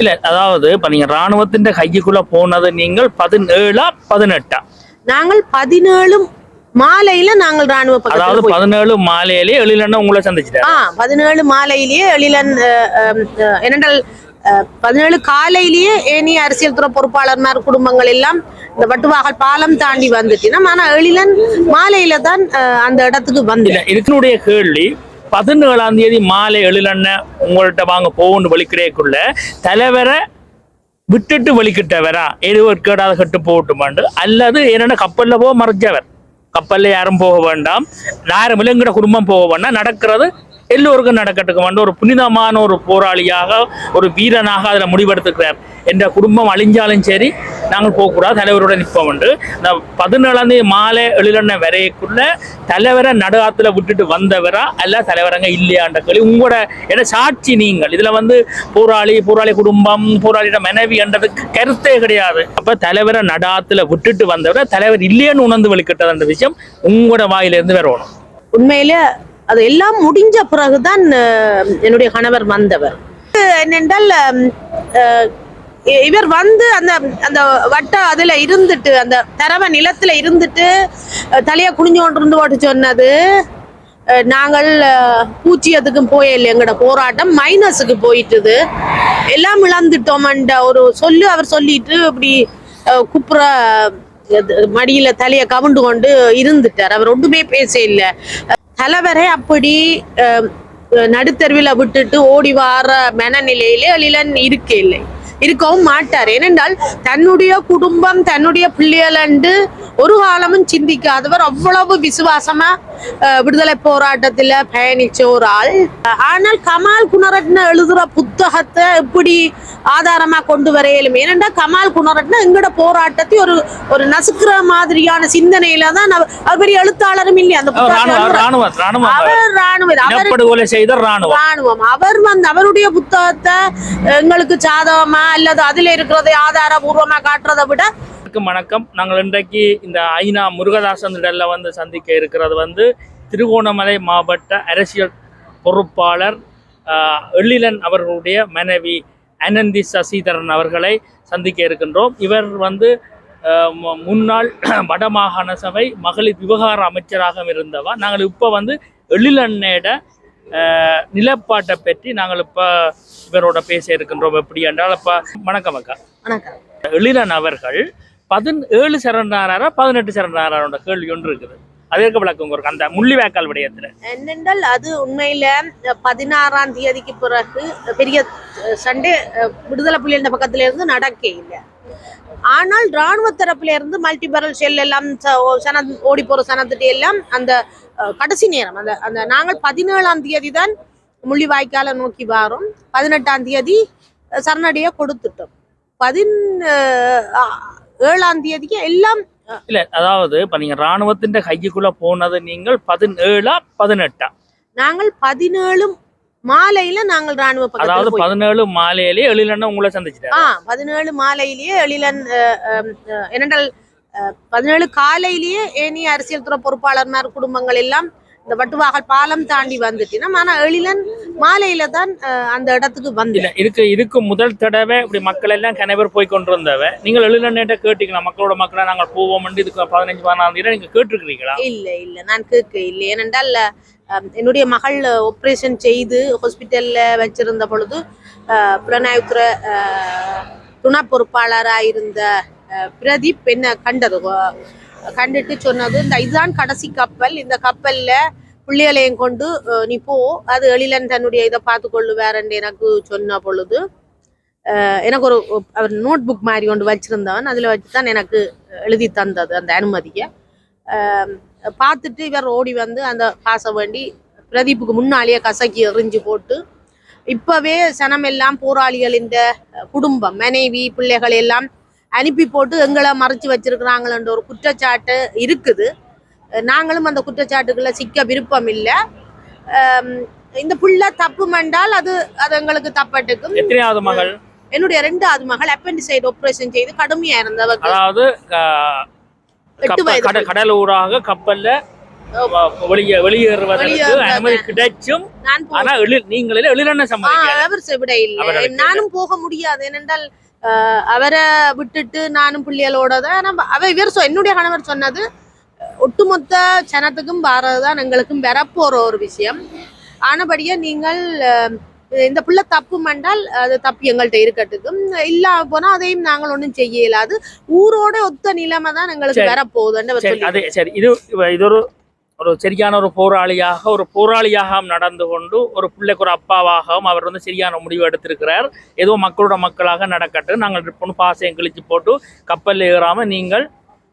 இல்ல அதாவது இப்ப நீங்க ராணுவத்தின் கைக்குள்ள போனது நீங்கள் பதினேழா பதினெட்டா? நாங்கள் பதினேழு மாலையில நாங்கள் ராணுவ அதாவது பதினேழு மாலையிலேயே எழிலண்ணா உங்களை சந்திச்சிட்டாரு. ஆ பதினேழு மாலையிலேயே எழிலன் என்னென்றால் பதினேழு காலையிலேயே ஏனைய அரசியல் துறை பொறுப்பாளர்மார் குடும்பங்கள் எல்லாம் இந்த வட்டுவாகல் பாலம் தாண்டி வந்துட்டினோம். ஆனா எழிலன் மாலையில தான் அந்த இடத்துக்கு வந்து இதனுடைய கேள்வி பதினேழாம் தேதி மாலை எழுலண்ண உங்கள்கிட்ட வாங்க போகணும்னு வலிக்கிறேக்குள்ள தலைவரை விட்டுட்டு வலிக்கிட்டவரா? எதுவும் கேடாத கட்டு போட்டுமாண்டு அல்லது என்னென்ன கப்பல்ல போக மறைஞ்சவர்? கப்பல்ல யாரும் போக வேண்டாம். யாரும் இல்லைங்கிற குடும்பம் போக வேண்டாம். நடக்கிறது எல்லோருக்கும் நடக்கட்டுக்கு ஒரு புனிதமான ஒரு போராளியாக ஒரு வீரனாக அதில் முடிவெடுத்துக்கிறார். என்ற குடும்பம் அழிஞ்சாலும் சரி நாங்கள் போகக்கூடாது. தலைவரோட நிற்போம் என்று. இந்த பதினேழாம் தேதி மாலை எழுதண்ண வரையக்குள்ள தலைவரை நடுகாத்துல விட்டுட்டு வந்தவரா? அல்ல தலைவரங்க இல்லையான்ற கேள்வி. உங்களோட என்ன சாட்சி நீங்கள்? இதில் வந்து போராளி போராளி குடும்பம் போராளியோட மனைவி என்றதுக்கு கருத்தே கிடையாது. அப்போ தலைவரை நடாத்துல விட்டுட்டு வந்தவரை தலைவர் இல்லையேன்னு உணர்ந்து வெளிக்கிட்டதுன்ற விஷயம் உங்களோட வாயிலிருந்து வரணும். உண்மையில அது எல்லாம் முடிஞ்ச பிறகுதான் என்னுடைய கணவர் வந்தவர். என்னென்றால் இவர் வந்து அந்த அந்த வட்ட அதுல இருந்துட்டு அந்த தரவ நிலத்துல இருந்துட்டு தலையை குனிஞ்சோண்டு இருந்து போட்டு சொன்னது நாங்கள் பூச்சியத்துக்கும் போயில்லை எங்களோட போராட்டம் மைனஸுக்கு போயிட்டுது. எல்லாம் இழந்துட்டோம்ன்ற ஒரு சொல்லு அவர் சொல்லிட்டு இப்படி குப்புற மடியில தலையை கவுண்டு கொண்டு இருந்துட்டார். அவர் ஒன்றுமே பேச இல்லை. தலைவரை அப்படி அஹ், விட்டுட்டு ஓடி வார மனநிலையிலே அழிலன் இருக்க இல்லை. இருக்கவும் மாட்டார். ஏனென்றால் தன்னுடைய குடும்பம் தன்னுடைய பிள்ளைகளண்டு ஒரு காலமும் சிந்திக்காதவர். அவ்வளவு விசுவாசமா விடுதலை போராட்டத்துல பயணிச்ச ஒரு ஆள். ஆனால் கமால் குணரட்ன எழுதுற புத்தகத்தை எப்படி ஆதாரமா கொண்டு வர இயலும் ஏனென்றால் கமால் குணரட்ன எங்கட போராட்டத்தை ஒரு ஒரு நசுக்கிற மாதிரியான சிந்தனையில தான் அவர் பெரிய எழுத்தாளரும் இல்லை. அந்த அவர் ராணுவ செய்த ராணுவம். அவர் வந்து அவருடைய புத்தகத்தை எங்களுக்கு சாதகமா அல்லது அதுல இருக்கிறதை ஆதாரபூர்வமா காட்டுறதை விட அனைவருக்கும் வணக்கம். நாங்கள் இன்றைக்கு இந்த ஐநா முருகதாசன் இடல்ல வந்து சந்திக்க இருக்கிறது வந்து திருகோணமலை மாவட்ட அரசியல் பொறுப்பாளர் எழிலன் அவர்களுடைய மனைவி அனந்தி சசிதரன் அவர்களை சந்திக்க இருக்கின்றோம். இவர் வந்து முன்னாள் வடமாகாண சபை மகளிர் விவகார அமைச்சராக இருந்தவர். நாங்கள் இப்போ வந்து எழிலண்ணேட நிலப்பாட்டை பற்றி நாங்கள் இப்போ இவரோட பேச இருக்கின்றோம். எப்படி என்றால் இப்போ வணக்கம் அக்கா. வணக்கம். எழிலன் அவர்கள் பதினேழு சரணாரா பதினெட்டு சரணாரோட கேள்வி ஒன்று இருக்குது. அதற்கு விளக்கம் ஒரு அந்த முள்ளிவாய்க்கால் விடயத்துல. என்னென்றால் அது உண்மையில பதினாறாம் தேதிக்கு பிறகு பெரிய சண்டே விடுதலை அஹ், விடுதலை பக்கத்துல இருந்து நடக்க இல்லை. ஆனால் ராணுவ தரப்புல இருந்து மல்டிபரல் ஷெல் எல்லாம் ச- ஓ- சனத் ஓடி போற சனத்திட்ட எல்லாம் அந்த கடைசி நேரம் அந்த அந்த நாங்கள் பதினேழாம் தேதி தான் முள்ளிவாய்க்காலை நோக்கி வாரோம். பதினெட்டாம் தேதி அஹ், சரணடைய கொடுத்துட்டோம். பதின் அஹ், ஏழாம் தேதிக்கு எல்லாம் இல்ல அதாவது இப்ப நீங்க ராணுவத்தின் கைக்குள்ள போனது நீங்கள் பதினேழா பதினெட்டா? நாங்கள் பதினேழு மாலையில நாங்கள் ராணுவ அதாவது பதினேழு மாலையிலேயே எழிலண்ணா உங்களை சந்திச்சிட்டாரு. ஆ பதினேழு மாலையிலேயே எழிலன் என்னென்றால் பதினேழு காலையிலேயே ஏனைய அரசியல் துறை பொறுப்பாளர்மார் குடும்பங்கள் எல்லாம் இந்த வட்டுவாகல் பாலம் தாண்டி வந்துட்டினோம் ஆனா எழிலன் மாலையில தான் அந்த இடத்துக்கு வந்து இல்ல இதுக்கு இதுக்கு முதல் தடவை இப்படி மக்கள் எல்லாம் கணவர் போய் கொண்டு வந்தவ நீங்கள் எழிலண்ணேட்ட கேட்டீங்களா? மக்களோட மக்களை நாங்கள் போவோம் இதுக்கு பதினஞ்சு பதினாறு தேதி நீங்க கேட்டிருக்கிறீங்களா? இல்ல இல்ல நான் கேட்க இல்லை ஏனென்றால் என்னுடைய மகள் ஆப்ரேஷன் செய்து ஹாஸ்பிட்டல்ல வச்சிருந்த பொழுது புலனாய்வுத்துறை துணை பொறுப்பாளராக இருந்த பிரதீப் என்ன கண்டது. கண்டுட்டு சொன்னது இந்த இதுதான் கடைசி கப்பல் இந்த கப்பல்ல பிள்ளைகளையும் கொண்டு நீ போ. அது எழிலன் தன்னுடைய இதை பார்த்து கொள்ளுவாருன்னு எனக்கு சொன்ன பொழுது எனக்கு ஒரு அவர் நோட் புக் மாதிரி கொண்டு வச்சிருந்தவன் அதுல வச்சு தான் எனக்கு எழுதி தந்தது அந்த அனுமதியை. பார்த்துட்டு இவர் ஓடி வந்து அந்த காசை வேண்டி பிரதீப்புக்கு முன்னாலேயே கசக்கி எறிஞ்சு போட்டு இப்பவே சனமெல்லாம் போராளிகளின் குடும்பம் மனைவி பிள்ளைகள் எல்லாம் அனுப்பி போட்டு எங்களை மறைச்சு வச்சிருக்கிறாங்களன்ற ஒரு குற்றச்சாட்டு இருக்குது. நாங்களும் அந்த குற்றச்சாட்டுக்குள்ள சிக்க விருப்பம் இல்லை. இந்த புள்ள தப்பு மண்டால் அது அது எங்களுக்கு தப்பட்டுக்கும். எத்தனையாவது மகள்? என்னுடைய ரெண்டாவது மகள் அப்பெண்டிசைட் ஆபரேஷன் செய்து கடுமையா இருந்தவங்க அதாவது ஆஹ், எட்டு கப்ப- வயது கட- கடலூராக கப்பல்ல வெளியே வெளியேறுவதற்கு வெளியேறுவதற்கு. அனுமதி கிடைச்சும் நான் ஆனா எழில் நீங்களே நானும் போக முடியாது. ஏனென்றால் அவரை விட்டுட்டு நானும் பிள்ளைகளோட தான் நம்ம- அவ இவர் சொ- என்னுடைய கணவர் சொன்னது ஒட்டுமொத்த சனத்துக்கும் பாரதான் எங்களுக்கும் வரப்போற ஒரு விஷயம். ஆனபடியா நீங்கள் இந்த பிள்ளை தப்பு மண்டால் அது தப்பு எங்கள்கிட்ட இருக்கட்டுக்கும் இல்ல போனா அதையும் நாங்கள் ஒண்ணும் செய்ய இயலாது. ஊரோட ஒத்த நிலைமை தான் எங்களுக்கு. வரப்போகுதுன்னு சரி இது இது ஒரு ஒரு சரியான ஒரு போராளியாக ஒரு போராளியாக நடந்து கொண்டு ஒரு பிள்ளைக்கு ஒரு அப்பாவாகவும் அவர் வந்து சரியான முடிவு எடுத்திருக்கிறார். ஏதோ மக்களோட மக்களாக நடக்கட்டும். நாங்கள் பொண்ணு பாசையும் கிழிச்சு போட்டு கப்பலில் ஏறாமல் நீங்கள்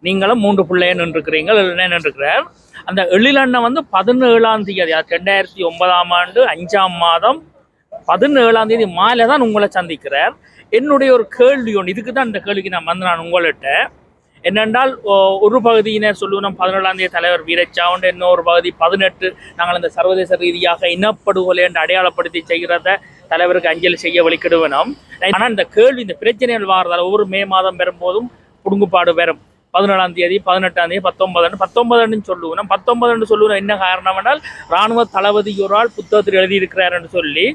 நீங்களும் மூன்று பிள்ளைய நின்றுக்கிறீங்க நின்றுக்கிறார். அந்த எழிலண்ணன் வந்து பதினேழாம் தேதி ரெண்டாயிரத்தி ஒன்பதாம் ஆண்டு அஞ்சாம் மாதம் பதினேழாம் தேதி மாலை தான் உங்களை சந்திக்கிறார். என்னுடைய ஒரு கேள்வி ஒன்று இதுக்கு தான் இந்த கேள்விக்கு நான் வந்து நான் உங்கள்கிட்ட என்னென்றால் ஓ- ஒரு பகுதியினர் சொல்லுவோம் பதினேழாம் தேதி தலைவர் வீரச்சாவுண்டு இன்னொரு பகுதி பதினெட்டு நாங்கள் இந்த சர்வதேச ரீதியாக இனப்படுகொலை என்று அடையாளப்படுத்தி செய்கிறத தலைவருக்கு அஞ்சலி செய்ய வழிக்கிடுவனும் ஆனால் இந்த கேள்வி இந்த பிரச்சனைகள் வாரதால் ஒவ்வொரு மே மாதம் பெறும்போதும் புடுங்குப்பாடு பெறும் பதினேழாம் தேதி பதினெட்டாம் தேதி பத்தொன்பது பத்தொன்பதுன்னு சொல்லுவோம் பத்தொன்பதுன்னு சொல்லுவோம் என்ன காரணம் என்றால் ராணுவ தளபதி ஒரு ஆள் புத்தகத்தில் எழுதியிருக்கிறார் என்று சொல்லி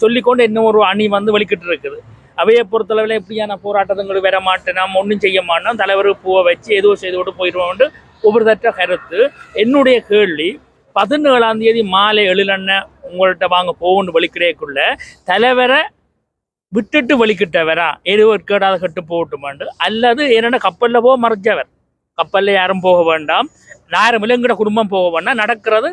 சொல்லிக்கொண்டு இன்னும் ஒரு அணி வந்து வெளிக்கிட்டு இருக்குது அவையை பொறுத்தளவில் எப்படியான போராட்டங்களுக்கு வர மாட்டேனாம் நம்ம ஒன்றும் செய்ய மாட்டோம். தலைவருக்கு பூவை வச்சு ஏதோ செய்து விட்டு போயிடுவோம்னு ஒவ்வொரு கருத்து. என்னுடைய கேள்வி பதினேழாம் தேதி மாலை எழுலண்ண உங்கள்கிட்ட வாங்க போகணும்னு வலிக்கிறேக்குள்ள தலைவரை விட்டுட்டு வலிக்கிட்டவரா? எதுவும் கேடாத கட்டு போகட்டுமாண்டு அல்லது என்னென்ன கப்பலில் போக மறைச்சவர் கப்பலில் யாரும் போக வேண்டாம். யாரும் இல்லைங்கிற குடும்பம் போக வேண்டாம். நடக்கிறது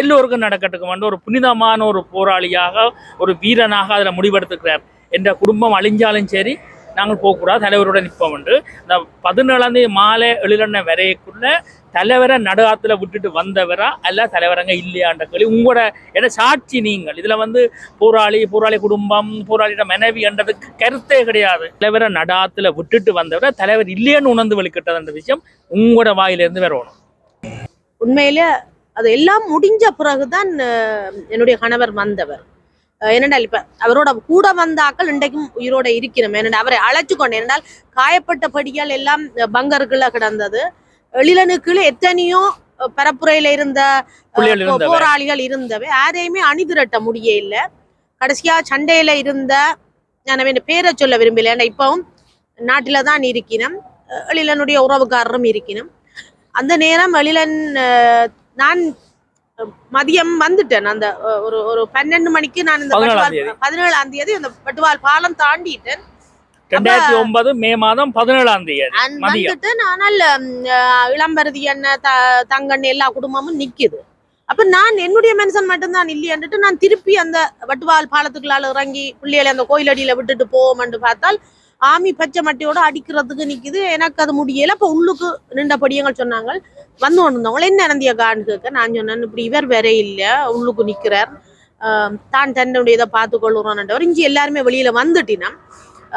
எல்லோருக்கும் நடக்கட்டுக்கு ஒரு புனிதமான ஒரு போராளியாக ஒரு வீரனாக அதில் முடிவெடுத்துக்கிறார். என்ற குடும்பம் அழிஞ்சாலும் சரி நாங்கள் போகக்கூடாது தலைவரோட நிற்போம் என்று. இந்த பதினேழாம் தேதி மாலை எழிலண்ண வரைக்குள்ள தலைவரை நடுஆத்துல விட்டுட்டு வந்தவரா அல்ல தலைவரங்க இல்லையான்ற கேள்வி. உங்களோட என்ன சாட்சி நீங்கள்? இதுல வந்து போராளி போராளி குடும்பம் போராளியோட மனைவி என்றதுக்கு கருத்தே கிடையாது. தலைவரை நடாத்துல விட்டுட்டு வந்தவரை தலைவர் இல்லையன்னு உணர்ந்து வெளிக்கிட்டதுன்ற விஷயம் உங்களோட வாயிலிருந்து வரணும். உண்மையிலே அது எல்லாம் முடிஞ்ச பிறகுதான் என்னுடைய கணவர் வந்தவர். ஏனென்றால் இப்ப அவரோட கூட வந்த ஆக்கள் இன்றைக்கும் உயிரோட இருக்கிறோம். ஏனென்றால் அவரை அழைச்சு கொண்டு ஏனென்றால் காயப்பட்டபடியால் எல்லாம் பங்கருக்குள்ள கிடந்தது. எழிலனுக்குள்ள எத்தனையோ பரப்புரையில இருந்த. போராளிகள் இருந்தவை. யாரையுமே அணிதிரட்ட முடிய இல்ல. கடைசியா சண்டையில இருந்த நான் அவன் பேரை சொல்ல விரும்பல ஏன்னா இப்பவும் நாட்டில தான் இருக்கிறோம் அஹ், எழிலனுடைய உறவுக்காரரும் இருக்கிறோம் அந்த நேரம் எழிலன் நான் மதியம் வந்துட்டேன். அந்த ஒரு ஒரு பன்னெண்டு மணிக்கு நான் இந்த பதினேழாம் தேதி. அந்த வட்டுவால் பாலம் தாண்டிட்டேன். ரெண்டாயிரத்தி ஒன்பது மே மாதம் பதினேழாம் தேதி வந்துட்டு ஆனால் இளம்பருதி த தங்கண்ணு எல்லா குடும்பமும் நிக்குது. அப்ப நான் என்னுடைய மனுஷன் மட்டும்தான் இல்லையான்ட்டு நான் திருப்பி அந்த வட்டுவால் பாலத்துக்குள்ளால இறங்கி பிள்ளைகளை அந்த கோயிலடியில விட்டுட்டு போவோம்னு பார்த்தால் ஆமி பச்சை மட்டையோட அடிக்கிறதுக்கு நிக்குது. எனக்கு அது முடியல. அப்ப உள்ளுக்கு நின்ற படியங்கள் சொன்னாங்க வந்து கொண்டு வந்தவங்க என்ன நடந்திய கான்னு கேட்க நான் சொன்னேன் இப்படி இவர் வேற இல்ல உள்ளுக்கு நிக்கிறார். ஆஹ் தான் தன்னுடைய இதை பார்த்து கொள்ளுறோம்ன்றவர் இஞ்சி எல்லாருமே வெளியில வந்துட்டினா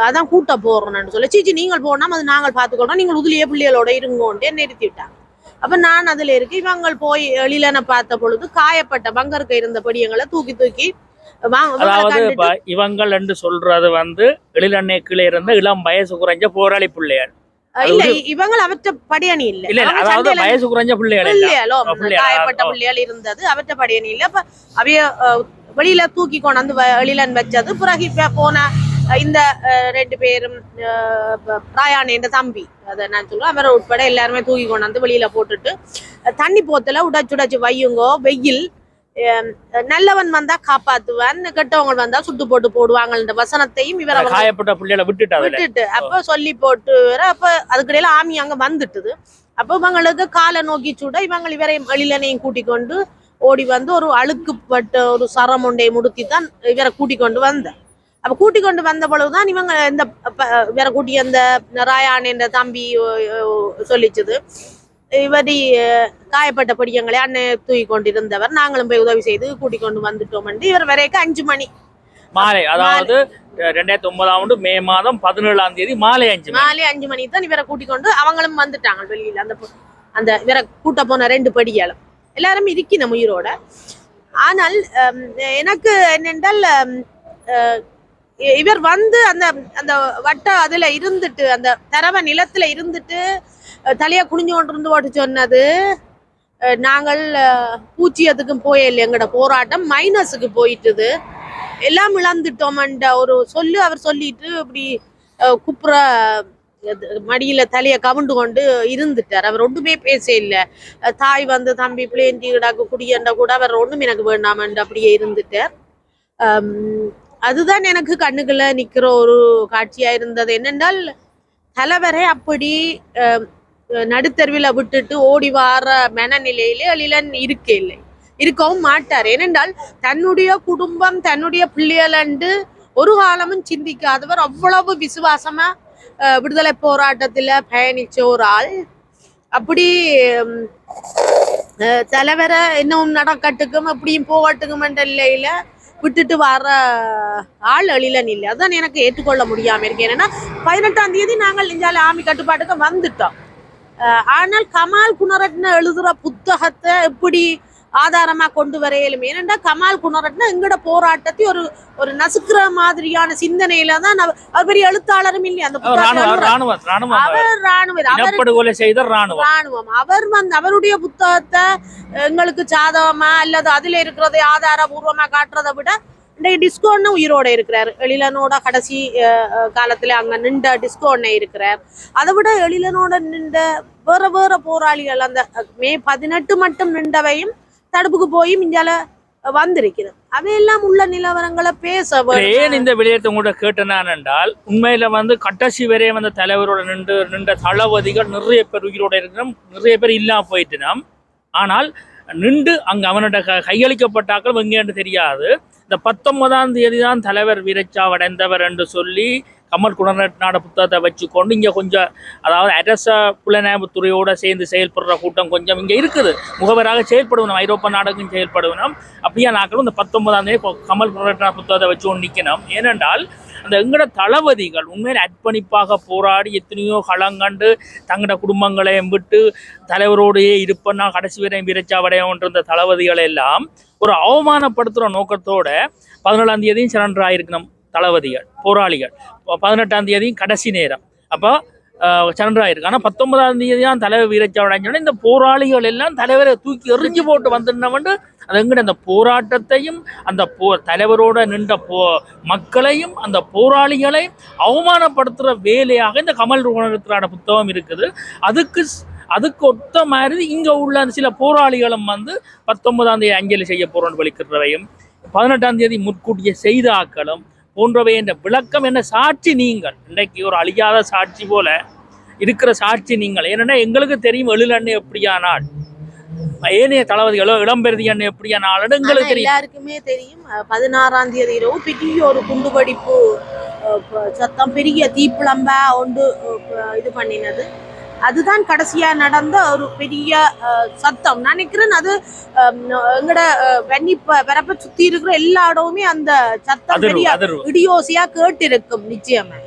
அதான் கூட்ட போறோம்னு சொல்ல சீச்சி நீங்கள் போனா அது நாங்கள் பார்த்துக்கொள்றோம் நீங்கள் உதுலியே பிள்ளைகளோட இருங்கோன்ட்டு நிறுத்தி விட்டாங்க. அப்ப நான் அதுல இருக்கு இவங்க போய் எழிலனை பார்த்த பொழுது காயப்பட்ட பங்கருக்கு இருந்த படியங்களை தூக்கி தூக்கி அதாவது இவங்கள் என்று சொல்றது வந்து எழிலண்ணே கீழே இருந்த இளம் வயசு குறைஞ்ச போராளி பிள்ளைகள் இல்ல இவங்க அவற்ற படியணி இல்ல. இல்ல அதாவது வயசு குறைஞ்ச பிள்ளைகள் இல்ல. பிள்ளைகளோ காயப்பட்ட. பிள்ளைகள் இருந்தது அவற்ற படியணி இல்ல. அப்ப அவைய வெளியில தூக்கி கொண்டாந்து வ- எழிலன் வச்சது. பிறகு இப்ப போன இந்த ரெண்டு பேரும் அஹ், ப- ராயான் என்ற தம்பி அதை நான் சொல்லுவேன் அவரை உட்பட எல்லாருமே தூக்கி கொண்டாந்து வெளியில போட்டுட்டு தண்ணி போத்துல உடைச்சு உடைச்சு வையுங்கோ வெயில் நல்லவன் வந்தா காப்பாத்துவான் கெட்டவங்க வந்தா சுட்டு போட்டு போடுவாங்கன்ற வசனத்தையும் இவர் காயப்பட்ட பிள்ளைகளை விட்டுட்டு விட்டுட்டு அப்ப சொல்லி போட்டு வேற அப்ப அதுக்கிடையில ஆமி அங்க வந்துட்டுது. அப்ப இவங்களுக்கு காலை நோக்கி சுட இவங்க இவரையும் எழிலனையும் கூட்டிக் கொண்டு ஓடி வந்து ஒரு அழுக்குப்பட்ட ஒரு சரம் ஒன்றை முடுத்தி தான் இவரை கூட்டிக் கொண்டு வந்த. அப்ப கூட்டிக் கொண்டு வந்த பொழுதுதான் இவங்க இந்த இவரை கூட்டி அந்த ராயான் என்ற தம்பி சொல்லிச்சுது. இவரி காயப்பட்ட படியங்களை அண்ணன் தூக்கி கொண்டிருந்தவர். நாங்களும் போய் உதவி செய்து கூட்டிக் கொண்டு வந்துட்டோம் இவர் வரைக்கும் அஞ்சு மணி. மாலை அதாவது ரெண்டாயிரத்தி ஒன்பதாம் ஆண்டு மே மாதம் பதினேழாம் தேதி மாலை அஞ்சு மணி. மாலை அஞ்சு மணிக்கு தான் இவரை கூட்டிக் கொண்டு அவங்களும் வந்துட்டாங்க வெளியில. அந்த அந்த இவரை கூட்ட போன ரெண்டு படியாலும் எல்லாரும் இருக்கணும் உயிரோட. ஆனால் எனக்கு என்னென்றால் இவர் வந்து அந்த அந்த வட்ட அதுல இருந்துட்டு அந்த தரவ நிலத்துல இருந்துட்டு தலையா குனிஞ்சு கொண்டு இருந்து ஓட்டு சொன்னது. அஹ், நாங்கள் பூச்சியத்துக்கும் பூஜ்ஜியத்துக்கும் போயில்லை எங்களோட போராட்டம். மைனஸுக்கு போயிட்டுது. எல்லாம் இழந்துட்டோம்ன்ற ஒரு சொல்லு அவர் சொல்லிட்டு இப்படி அஹ், குப்புற மடியில தலைய கவுண்டு கொண்டு இருந்துட்டார். அவர் ஒன்றுமே பேச இல்லை. தாய் வந்து தம்பி பிளேண்டி கிடாக்கு குடியன்ற கூட அவர் ஒன்றும் எனக்கு வேண்டாமன்ற அப்படியே இருந்துட்டார். அதுதான் எனக்கு கண்ணுக்குள்ள நிற்கிற ஒரு காட்சியா இருந்தது. என்னென்றால் தலைவரை அப்படி நடுத்தருவில் விட்டுட்டு ஓடி வார மனநிலையிலே அழிலன் இருக்க இல்லை. இருக்கவும் மாட்டார். ஏனென்றால் தன்னுடைய குடும்பம் தன்னுடைய பிள்ளைகளண்டு ஒரு காலமும் சிந்திக்காதவர். அவ்வளவு விசுவாசமா விடுதலை போராட்டத்துல பயணிச்ச ஒரு ஆள். அப்படி தலைவரை இன்னும் நடக்கட்டுக்கும் அப்படியும் போகட்டுக்கும் என்ற நிலையில விட்டுட்டு வர ஆள் அழிலன் இல்லை. அதான் எனக்கு ஏற்றுக்கொள்ள முடியாம இருக்கு. ஏன்னா பதினெட்டாம் தேதி நாங்கள் இந்தியாவில் ஆமி கட்டுப்பாட்டுக்கு வந்துட்டோம். ஆனால் கமால் குணரட்ன எழுதுற புத்தகத்தை எப்படி ஆதாரமா கொண்டு வர இயலும் ஏனென்றா கமால் குணரட்ன எங்கட போராட்டத்தை ஒரு ஒரு நசுக்கிற மாதிரியான சிந்தனையில தான் அவர் பெரிய எழுத்தாளரும் இல்லை அந்த அவர் ராணுவ செய்த ராணுவம். ராணுவம். அவர் வந்து அவருடைய புத்தகத்தை எங்களுக்கு சாதகமா அல்லது அதுல இருக்கிறதை ஆதாரபூர்வமா காட்டுறதை விட இன்றைக்கு டிஸ்கோன்னு உயிரோட இருக்கிறார். எழிலனோட கடைசி காலத்துல அங்க நின்ற டிஸ்கோன்னு இருக்கிறார். அதை விட எழிலனோட நின்ற வேற வேற போராளிகள் அந்த மே பதினெட்டு மட்டும் நின்றவையும் தடுப்புக்கு போய் இந்தியால வந்திருக்குது அவையெல்லாம் உள்ள நிலவரங்களை பேச. ஏன் இந்த விடயத்தை கூட கேட்டேன் என்றால் உண்மையில வந்து கடைசி வரையே வந்த தலைவரோட நின்று நின்ற தளபதிகள் நிறைய பேர் உயிரோட இருக்கிறோம் நிறைய பேர் இல்லாம போயிட்டுனோம் ஆனால் நின்று அங்க அவனோட கையளிக்கப்பட்டாக்கள் எங்கேன்னு தெரியாது. இந்த பத்தொன்பதாம் தேதி தான் தலைவர் வீரச்சாவடைந்தவர் என்று சொல்லி கமல் குணநாட புத்தகத்தை வச்சுக்கொண்டு இங்கே கொஞ்சம் அதாவது அரச புலனாய்வுத்துறையோட சேர்ந்து செயல்படுற கூட்டம் கொஞ்சம் இங்கே இருக்குது. முகவராக செயல்படுவணும் ஐரோப்பா நாடுக்கும் செயல்படுவணும் அப்படியே நாட்களும் இந்த பத்தொன்பதாம் தேதி கமல் குணநாட புத்தகத்தை வச்சு ஒன்று நிற்கணும் ஏனென்றால் அந்த எங்கட தளபதிகள் உண்மையில் அர்ப்பணிப்பாக போராடி எத்தனையோ களங்கண்டு தங்களோட குடும்பங்களையும் விட்டு தலைவரோடையே இருப்பேன்னா கடைசி வரையும் விரைச்சாவடையன்ற தளபதிகளை தளபதிகள் எல்லாம் ஒரு அவமானப்படுத்துகிற நோக்கத்தோட பதினேழாம் தேதியும் சரண்டர் ஆயிருக்கணும் தளபதிகள் போராளிகள். பதினெட்டாம் தேதியும் கடைசி நேரம். அப்போ சரண்டர் ஆயிருக்கு. ஆனால் பத்தொன்பதாம் தேதி தான் தலைவர் வீரச்சாவடைஞ்சோன்னா இந்த போராளிகள் எல்லாம் தலைவரை தூக்கி எறிஞ்சு போட்டு வந்துட்டவன்ட்டு அது எங்கிட்ட அந்த போராட்டத்தையும் அந்த போ தலைவரோட நின்ற போ மக்களையும் அந்த போராளிகளை அவமானப்படுத்துகிற வேலையாக இந்த கமல் குணரத்னாட புத்தகம் இருக்குது. அதுக்கு அதுக்கு ஒத்த மாதிரி இங்கே உள்ள சில போராளிகளும் வந்து பத்தொன்பதாம் தேதி அஞ்சலி செய்ய போகிறோன்னு வலிக்கிறவையும் பதினெட்டாம் தேதி முற்கூட்டிய செய்த ஆக்களும் போன்றவை என்ற விளக்கம் என்ன? சாட்சி நீங்கள். இன்றைக்கு ஒரு அழியாத சாட்சி போல இருக்கிற சாட்சி நீங்கள். ஏன்னா எங்களுக்கு தெரியும் எழிலண்ணு எப்படியானால் ஏனைய தளபதிகளோ இளம்பெருதி அண்ணன் எப்படியானால் எங்களுக்கு தெரியும். எல்லாருக்குமே தெரியும். பதினாறாம் தேதி இரவு பெரிய ஒரு குண்டுவெடிப்பு சத்தம் பெரிய தீப்பிழம்பா ஒன்று இது பண்ணினது. அதுதான் கடைசியா நடந்த ஒரு பெரிய சத்தம். நான் நினைக்கிறேன் அது எங்கட அஹ், வெண்ணி ப- பரப்ப சுத்தி இருக்கிற எல்லா இடமுமே அந்த சத்தம் பெரிய இடியோசியா கேட்டிருக்கும் நிச்சயமா.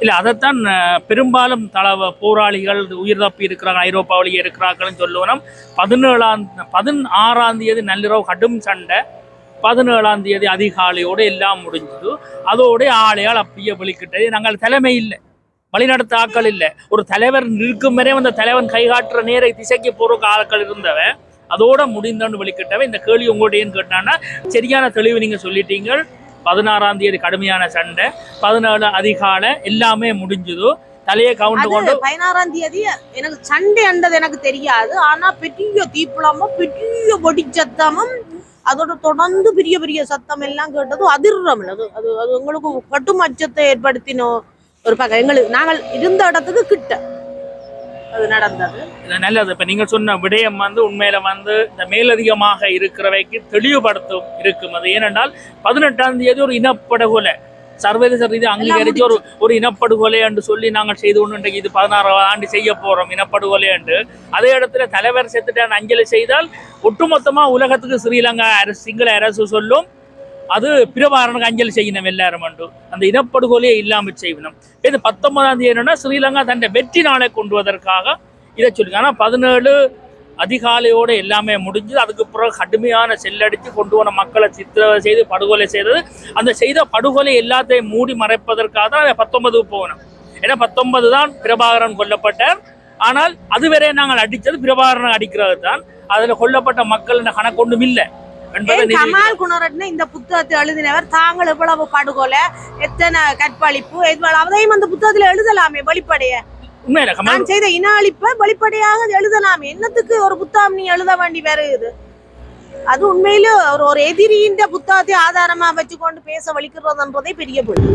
இல்ல அதைத்தான் பெரும்பாலும் தளவ போராளிகள் உயிர் தப்பி இருக்கிறாங்க ஐரோப்பாவிலேயே இருக்கிறாங்கன்னு சொல்லுவோம் பதினேழாம் பதினாறாம் தேதி நள்ளிரவு கடும் சண்டை. பதினேழாம் தேதி அதிகாலையோடு எல்லாம் முடிஞ்சது. அதோட ஆளையால் அப்படியே வெளிக்கிட்டது. நாங்கள் தலைமை இல்லை. வழிநடத்த ஆட்கள் இல்லை. ஒரு தலைவர் இருக்கும் வரை அந்த தலைவன் கை காட்டுற நேரை திசைக்கு போறதுக்கு ஆட்கள் இருந்தவன். அதோட முடிந்தோன்னு வெளிக்கிட்டவன். இந்த கேள்வி உங்கள்கிட்டன்னு கேட்டான்னா சரியான தெளிவு நீங்க சொல்லிட்டீங்க பதினாறாம் தேதி கடுமையான சண்டை. பதினேழு அதிகாலை எல்லாமே முடிஞ்சது. தலையை கவுண்ட் கொண்டு பதினாறாம் தேதி எனக்கு சண்டை அண்டது எனக்கு தெரியாது. ஆனா பெரிய தீப்பிழமும் பெரிய வெடிச்சத்தமும் அதோட தொடர்ந்து பெரிய பெரிய சத்தம் எல்லாம் கேட்டது அதிர்றம் அது அது அது உங்களுக்கு கட்டும் அச்சத்தை ஏற்படுத்தினோம். ஒரு பக்கம். எங்களுக்கு நாங்கள் இருந்த இடத்துக்கு கிட்ட. அது நடந்தது. இது நல்லது. இப்ப நீங்க சொன்ன விடயம் வந்து உண்மையில வந்து இந்த மேலதிகமாக இருக்கிறவைக்கு தெளிவுபடுத்தும் இருக்கும். அது ஏனென்றால் பதினெட்டாம் தேதி ஒரு இனப்படுகொலை. சர்வதேச ரீதி அங்கீகரிச்சு ஒரு ஒரு இனப்படுகொலை என்று சொல்லி நாங்கள் செய்து கொண்டு இது பதினாறாவது ஆண்டு செய்ய போறோம் இனப்படுகொலை என்று. அதே இடத்துல தலைவர் செத்துட்டான் அஞ்சலி செய்தால் ஒட்டுமொத்தமா உலகத்துக்கு ஸ்ரீலங்கா அரசு சிங்கள அரசு சொல்லும் அது பிரபாரனுக்கு அஞ்சலி செய்யணும் எல்லாரும் அந்த இனப்படுகொலையை இல்லாமல் செய்யணும். இது பத்தொன்பதாம் தேதி என்னன்னா ஸ்ரீலங்கா தன்னை வெற்றி நாளை கொண்டு வருவதற்காக இதை சொல்லி ஆனால் பதினேழு அதிகாலையோடு எல்லாமே முடிஞ்சு அதுக்கு பிறகு கடுமையான செல்லடித்து கொண்டு போன மக்களை சித்திரவதை செய்து படுகொலை செய்தது. அந்த செய்த படுகொலை எல்லாத்தையும் மூடி மறைப்பதற்காக தான் பத்தொன்பதுக்கு போகணும். ஏன்னா பத்தொன்பது தான் பிரபாகரன் கொல்லப்பட்டார். ஆனால் அதுவரை நாங்கள் அடித்தது பிரபாகரன் அடிக்கிறது தான். அதில் கொல்லப்பட்ட மக்கள் கணக்கொண்டும் இல்லை. கமால் குணரட்ன இந்த புத்தகத்தை எழுதினவர்? தாங்கள் எவ்வளவு படுகொலை எத்தனை கற்பழிப்பு அதையும் அந்த புத்தகத்துல எழுதலாமே வெளிப்படைய? நான் செய்த இன அழிப்பை வெளிப்படையாக எழுதலாமே. என்னத்துக்கு ஒரு புத்தகம் நீ எழுத வேண்டி வருது அது உண்மையில ஒரு ஒரு எதிரியின் புத்தகத்தை ஆதாரமா வச்சுக்கொண்டு பேச வலிக்கிறதுன்றதே பெரிய பொருள்